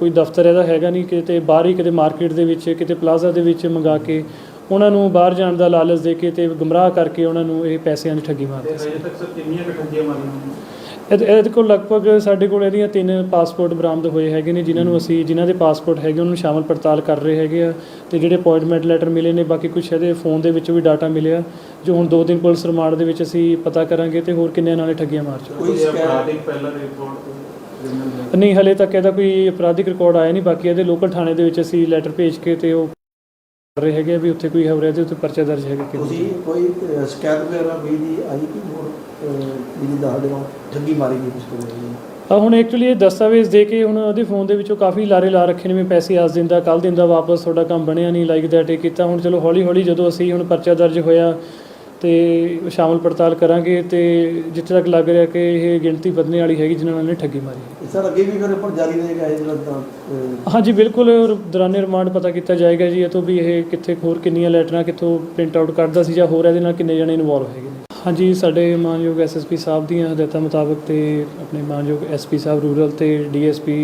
ਕੋਈ ਦਫ਼ਤਰ ਇਹਦਾ ਹੈਗਾ ਨਹੀਂ ਕਿਤੇ ਬਾਹਰ ਹੀ ਕਿਤੇ ਮਾਰਕੀਟ ਦੇ ਵਿੱਚ ਕਿਤੇ ਪਲਾਜ਼ਾ ਦੇ ਵਿੱਚ ਮੰਗਾ ਕੇ ਉਹਨਾਂ ਨੂੰ ਬਾਹਰ ਜਾਣ ਦਾ ਲਾਲਚ ਦੇ ਕੇ ਤੇ ਗੁੰਮਰਾਹ ਕਰਕੇ ਉਹਨਾਂ ਨੂੰ ਇਹ ਪੈਸਿਆਂ ਦੀ ਠੱਗੀ ਮਾਰਦੇ ਸੀ ਹਜੇ ਤੱਕ ਸਰ ਕਿੰਨੀਆਂ ਠੱਗੀਆਂ ਮਾਰੀਆਂ ਇਹਦੇ ਇਹਦੇ ਕੋਲ ਲਗਭਗ ਸਾਡੇ ਕੋਲ ਇਹਦੀਆਂ ਤਿੰਨ ਪਾਸਪੋਰਟ ਬਰਾਮਦ ਹੋਏ ਹੈਗੇ ਨੇ ਜਿਨ੍ਹਾਂ ਨੂੰ ਅਸੀਂ ਜਿਨ੍ਹਾਂ ਦੇ ਪਾਸਪੋਰਟ ਹੈਗੇ ਉਹਨਾਂ ਨੂੰ ਸ਼ਾਮਲ ਪੜਤਾਲ ਕਰ ਰਹੇ ਹੈਗੇ ਆ ਤੇ ਜਿਹੜੇ ਅਪਾਇੰਟਮੈਂਟ ਲੈਟਰ ਮਿਲੇ ਨੇ ਬਾਕੀ ਕੁਝ ਇਹਦੇ ਫੋਨ ਦੇ ਵਿੱਚੋਂ ਵੀ ਡਾਟਾ ਮਿਲਿਆ ਜੋ ਹੁਣ 2 ਦਿਨ ਪੁਲਿਸ ਰਿਮਾਂਡ ਦੇ ਵਿੱਚ ਅਸੀਂ ਪਤਾ ਕਰਾਂਗੇ ਤੇ ਹੋਰ ਕਿੰਨੇ ਨਾਲੇ ਠੱਗੀਆਂ ਮਾਰ ਚੁੱਕੇ ਕੋਈ ਅਪਰਾਧਿਕ ਪਹਿਲਾਂ ਰਿਪੋਰਟ ਨਹੀਂ ਹਲੇ ਤੱਕ ਇਹਦਾ ਕੋਈ ਅਪਰਾਧਿਕ ਰਿਕਾਰਡ ਆਇਆ ਨਹੀਂ ਬਾਕੀ ਇਹਦੇ ਲੋਕਲ ਥਾਣੇ ਦੇ ਵਿੱਚ ਅਸੀਂ ਲੈਟਰ ਭੇਜ ਕੇ ਤੇ ਉਹ ਕਰ ਰਹੇ ਹੈਗੇ ਆ ਵੀ ਉੱਥੇ ਕੋਈ ਹੋ ਰਿਹਾ ਤੇ ਉੱਥੇ ਪਰਚਾ ਦਰਜ ਹੈਗਾ ਕਿ ਤੁਸੀਂ ਕੋਈ ਸ਼ਿਕਾਇਤ ਵਗੈਰਾ ਵੀ ਦੀ ਆਈ ਕਿ ਵੀ ਦੱਸ ਠੱਗੀ ਮਾਰੀ ਗਈ ਆ ਹੁਣ ਐਕਚੁਅਲੀ ਇਹ ਦਸਤਾਵੇਜ਼ ਦੇ ਕੇ ਹੁਣ ਉਹਦੇ ਫੋਨ ਦੇ ਵਿੱਚੋਂ ਕਾਫੀ ਲਾਰੇ ਲਾ ਰੱਖੇ ਨੇ ਵੀ ਪੈਸੇ ਅੱਜ ਦਿੰਦਾ ਕੱਲ ਦਿੰਦਾ ਵਾਪਸ ਤੁਹਾਡਾ ਕੰਮ ਬਣਿਆ ਨਹੀਂ ਲਾਈਕ ਦੈਟ ਇਹ ਕੀਤਾ। ਹੁਣ ਚਲੋ ਹੌਲੀ ਹੌਲੀ ਜਦੋਂ ਅਸੀਂ ਹੁਣ ਪਰਚਾ ਦਰਜ ਹੋਇਆ ਤੇ ਸ਼ਾਮਲ ਪੜਤਾਲ ਕਰਾਂਗੇ ਤੇ ਜਿੱਥੇ ਤੱਕ ਲੱਗ ਰਿਹਾ ਕਿ ਇਹ ਗਿਣਤੀ ਵਧਣੇ ਵਾਲੀ ਹੈਗੀ ਜਿਨ੍ਹਾਂ ਨਾਲ ਇਹਨੇ ਠੱਗੀ ਮਾਰੀ ਹੈ। ਤਰ੍ਹਾਂ ਅੱਗੇ ਵੀ ਮੇਰੇ ਉੱਪਰ ਜਾਰੀ ਰਹੇਗਾ ਇਹ ਜਿਹੜਾ ਤਾਂ, ਹਾਂਜੀ ਬਿਲਕੁਲ ਦੌਰਾਨੇ ਰਿਮਾਂਡ ਪਤਾ ਕੀਤਾ ਜਾਏਗਾ ਜੀ ਇਹ ਤੋਂ ਵੀ ਇਹ ਕਿੱਥੇ ਹੋਰ ਕਿੰਨੀਆਂ ਲੈਟਰਾਂ ਕਿੱਥੋਂ ਪ੍ਰਿੰਟ ਆਊਟ ਕਰਦਾ ਸੀ ਜਾਂ ਹੋਰ ਇਹਦੇ ਨਾਲ ਕਿੰਨੇ ਜਣੇ ਇਨਵੋਲਵ ਹੈਗੇ। ਨੇ ਹਾਂਜੀ, ਸਾਡੇ ਮਾਨਯੋਗ ਐਸਐਸਪੀ ਸਾਹਿਬ ਦੀਆਂ ਹਦਾਇਤਾਂ ਮੁਤਾਬਕ ਤੇ ਆਪਣੇ ਮਾਨਯੋਗ ਐਸਪੀ ਸਾਹਿਬ ਰੂਰਲ ਤੇ ਡੀਐਸਪੀ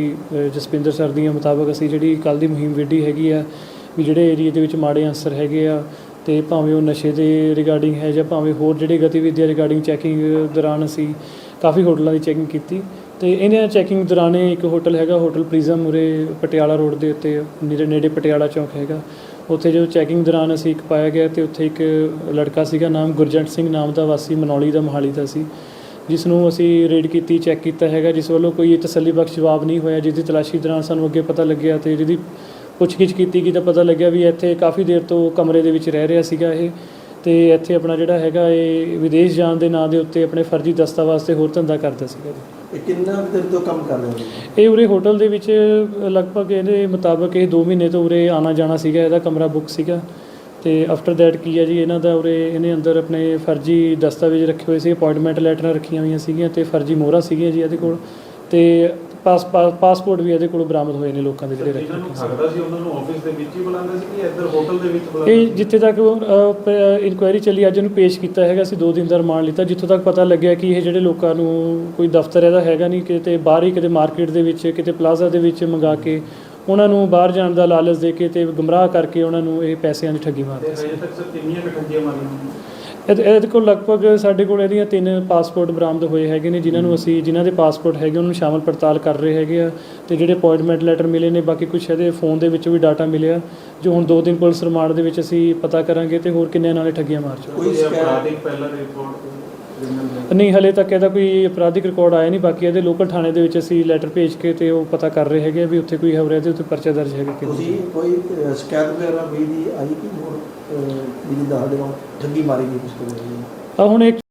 ਜਸਪਿੰਦਰ ਸਰ ਦੀਆਂ ਮੁਤਾਬਕ ਅਸੀਂ ਜਿਹੜੀ ਕੱਲ ਦੀ ਮੁਹਿੰਮ ਵਿੱਢੀ ਹੈਗੀ ਆ, ਵੀ ਜਿਹੜੇ ਏਰੀਆ ਦੇ ਵਿੱਚ ਮਾੜੇ ਅਨਸਰ ਹੈਗੇ ਆ ਤੇ ਭਾਵੇਂ ਉਹ ਨਸ਼ੇ ਦੇ ਰਿਗਾਰਡਿੰਗ ਹੈ ਜਾਂ ਭਾਵੇਂ ਹੋਰ ਜਿਹੜੇ ਗਤੀਵਿਧੀਆਂ ਰਿਗਾਰਡਿੰਗ ਚੈਕਿੰਗ ਦੌਰਾਨ ਅਸੀਂ ਕਾਫੀ ਹੋਟਲਾਂ ਦੀ ਚੈਕਿੰਗ ਕੀਤੀ ਤੇ ਇਹਨਾਂ ਚੈਕਿੰਗ ਦੌਰਾਨ ਇੱਕ ਹੋਟਲ ਹੈਗਾ, ਹੋਟਲ ਪ੍ਰੀਜ਼ਮ ਉਰੇ ਪਟਿਆਲਾ ਰੋਡ ਦੇ ਉੱਤੇ ਨੇੜੇ ਨੇੜੇ ਪਟਿਆਲਾ ਚੌਂਕ ਹੈਗਾ। ਉੱਥੇ ਜਦੋਂ ਚੈਕਿੰਗ ਦੌਰਾਨ ਅਸੀਂ ਇੱਕ ਪਾਇਆ ਗਿਆ ਤੇ ਉੱਥੇ ਇੱਕ ਲੜਕਾ ਸੀਗਾ ਨਾਮ ਗੁਰਜੰਟ ਸਿੰਘ ਨਾਮ ਦਾ ਵਾਸੀ ਮਨੌਲੀ ਦਾ ਮੋਹਾਲੀ ਦਾ ਸੀ ਜਿਸ ਨੂੰ ਅਸੀਂ ਰੇਡ ਕੀਤੀ ਚੈੱਕ ਕੀਤਾ ਹੈਗਾ, ਜਿਸ ਵੱਲੋਂ ਕੋਈ ਤਸੱਲੀ ਬਖਸ਼ ਜਵਾਬ ਨਹੀਂ ਹੋਇਆ ਜਿਸ ਦੀ ਤਲਾਸ਼ੀ ਦੌਰਾਨ ਸਾਨੂੰ ਅੱਗੇ ਪਤਾ ਲੱਗਿਆ ਤੇ ਜਿਹਦੀ ਪੁੱਛਗਿੱਛ ਕੀਤੀ ਗਈ ਤਾਂ ਪਤਾ ਲੱਗਿਆ ਵੀ ਇੱਥੇ ਕਾਫੀ ਦੇਰ ਤੋਂ ਕਮਰੇ ਦੇ ਵਿੱਚ ਰਹਿ ਰਿਹਾ ਸੀਗਾ ਇਹ ਤੇ ਇੱਥੇ ਆਪਣਾ ਜਿਹੜਾ ਹੈਗਾ ਇਹ ਵਿਦੇਸ਼ ਜਾਣ ਦੇ ਨਾਂ ਦੇ ਉੱਤੇ ਆਪਣੇ ਫਰਜ਼ੀ ਦਸਤਾਵੇਜ਼ 'ਤੇ ਹੋਰ ਧੰਦਾ ਕਰਦਾ ਸੀਗਾ। ਜੀ ਇਹ ਕਿੰਨਾ ਕੁ ਦਿਨ ਤੋਂ ਕੰਮ ਕਰ ਰਹੇ ਹੋ ਇਹ ਉਰੇ ਹੋਟਲ ਦੇ ਵਿੱਚ ਲਗਭਗ ਇਹਦੇ ਮੁਤਾਬਕ ਇਹ 2 ਮਹੀਨੇ ਤੋਂ ਉਰੇ ਆਣਾ ਜਾਣਾ ਸੀਗਾ, ਇਹਦਾ ਕਮਰਾ ਬੁੱਕ ਸੀਗਾ। ਤੇ ਆਫਟਰ ਦੈਟ ਕੀ ਹੈ ਜੀ, ਇਹਨਾਂ ਦਾ ਉਰੇ ਇਹਨੇ ਅੰਦਰ ਆਪਣੇ ਫਰਜ਼ੀ ਦਸਤਾਵੇਜ਼ ਰੱਖੇ ਹੋਏ ਸੀ ਅਪਾਇੰਟਮੈਂਟ ਲੈਟਰਾਂ ਰੱਖੀਆਂ ਹੋਈਆਂ ਸੀਗੀਆਂ ਤੇ ਫਰਜ਼ੀ ਮੋਹਰਾਂ ਸੀਗੀਆਂ ਜੀ ਇਹਦੇ ਕੋਲ। ਤੇ ਪਾਸ ਪਾਸਪੋਰਟ ਵੀ ਇਹਦੇ ਕੋਲ ਬਰਾਮਦ ਹੋਏ ਨੇ ਲੋਕਾਂ ਦੇ ਜਿਹੜੇ ਰੱਖੇ ਨੂੰ ਸੀ। ਸਕਦਾ ਸੀ ਉਹਨਾਂ ਨੂੰ ਆਫਿਸ ਦੇ ਵਿੱਚ ਹੀ ਬੁਲਾਉਂਦਾ ਸੀ ਕਿ ਇੱਧਰ ਹੋਟਲ ਦੇ ਵਿੱਚ ਬੁਲਾਉਂਦਾ ਇਹ ਸੀ? ਜਿੱਥੇ ਤੱਕ ਇਨਕੁਆਇਰੀ ਚੱਲੀ ਅੱਜ ਇਹਨੂੰ ਪੇਸ਼ ਕੀਤਾ ਹੈਗਾ ਅਸੀਂ 2 ਦਿਨ ਦਾ ਰਿਮਾਂਡ ਲਿੱਤਾ ਜਿੱਥੋਂ ਤੱਕ ਪਤਾ ਲੱਗਿਆ ਕਿ ਇਹ ਜਿਹੜੇ ਲੋਕਾਂ ਨੂੰ ਕੋਈ ਦਫ਼ਤਰ ਇਹਦਾ ਹੈਗਾ ਨਹੀਂ ਕਿਤੇ ਬਾਹਰ ਹੀ ਕਿਤੇ ਮਾਰਕੀਟ ਦੇ ਵਿੱਚ ਕਿਤੇ ਪਲਾਜ਼ਾ ਦੇ ਵਿੱਚ ਮੰਗਾ ਕੇ ਉਹਨਾਂ ਨੂੰ ਬਾਹਰ ਜਾਣ ਦਾ ਲਾਲਚ ਦੇ ਕੇ ਤੇ ਗੁੰਮਰਾਹ ਕਰਕੇ ਉਹਨਾਂ ਨੂੰ ਇਹ ਪੈਸਿਆਂ ਦੀ ਠੱਗੀ ਮਾਰਦੇ ਸੀ ਹਜੇ ਤੱਕ ਸਰ ਕਿੰਨੀਆਂ ਠੱਗੀਆਂ ਮਾਰੀਆਂ ਇਹਦੇ ਇਹਦੇ ਕੋਲ ਲਗਭਗ ਸਾਡੇ ਕੋਲ ਇਹਦੀਆਂ ਤਿੰਨ ਪਾਸਪੋਰਟ ਬਰਾਮਦ ਹੋਏ ਹੈਗੇ ਨੇ ਜਿਨ੍ਹਾਂ ਨੂੰ ਅਸੀਂ ਜਿਨ੍ਹਾਂ ਦੇ ਪਾਸਪੋਰਟ ਹੈਗੇ ਉਹਨਾਂ ਨੂੰ ਸ਼ਾਮਲ ਪੜਤਾਲ ਕਰ ਰਹੇ ਹੈਗੇ ਆ ਤੇ ਜਿਹੜੇ ਅਪਾਇੰਟਮੈਂਟ ਲੈਟਰ ਮਿਲੇ ਨੇ ਬਾਕੀ ਕੁਝ ਇਹਦੇ ਫੋਨ ਦੇ ਵਿੱਚੋਂ ਵੀ ਡਾਟਾ ਮਿਲਿਆ ਜੋ ਹੁਣ 2 ਦਿਨ ਪੁਲਿਸ ਰਿਮਾਂਡ ਦੇ ਵਿੱਚ ਅਸੀਂ ਪਤਾ ਕਰਾਂਗੇ ਤੇ ਹੋਰ ਕਿੰਨੇ ਨਾਲੇ ਠੱਗੀਆਂ ਮਾਰ ਚੁੱਕੇ ਕੋਈ ਅਪਰਾਧਿਕ ਪਹਿਲਾਂ ਰਿਪੋਰਟ ਨਹੀਂ ਹਲੇ ਤੱਕ ਇਹਦਾ ਕੋਈ ਅਪਰਾਧਿਕ ਰਿਕਾਰਡ ਆਇਆ ਨਹੀਂ ਬਾਕੀ ਇਹਦੇ ਲੋਕਲ ਥਾਣੇ ਦੇ ਵਿੱਚ ਅਸੀਂ ਲੈਟਰ ਭੇਜ ਕੇ ਤੇ ਉਹ ਪਤਾ ਕਰ ਰਹੇ ਹੈਗੇ ਆ ਵੀ ਉੱਥੇ ਕੋਈ ਹੋ ਰਿਹਾ ਤੇ ਉੱਥੇ ਪਰਚਾ ਦਰਜ ਹੈਗਾ ਕਿ ਤੁਸੀਂ ਕੋਈ ਸ਼ਿਕਾਇਤ ਵਗੈਰਾ ਵੀ ਦੀ ਆਈ ਕਿ ਹੋਰ? ਵੀ ਦੀ ਦੱਸ ਦੇਣਾ ਠੱਗੀ ਮਾਰੀ ਗਈ ਕੁਝ ਕਰ ਆ ਹੁਣ ਇੱਕ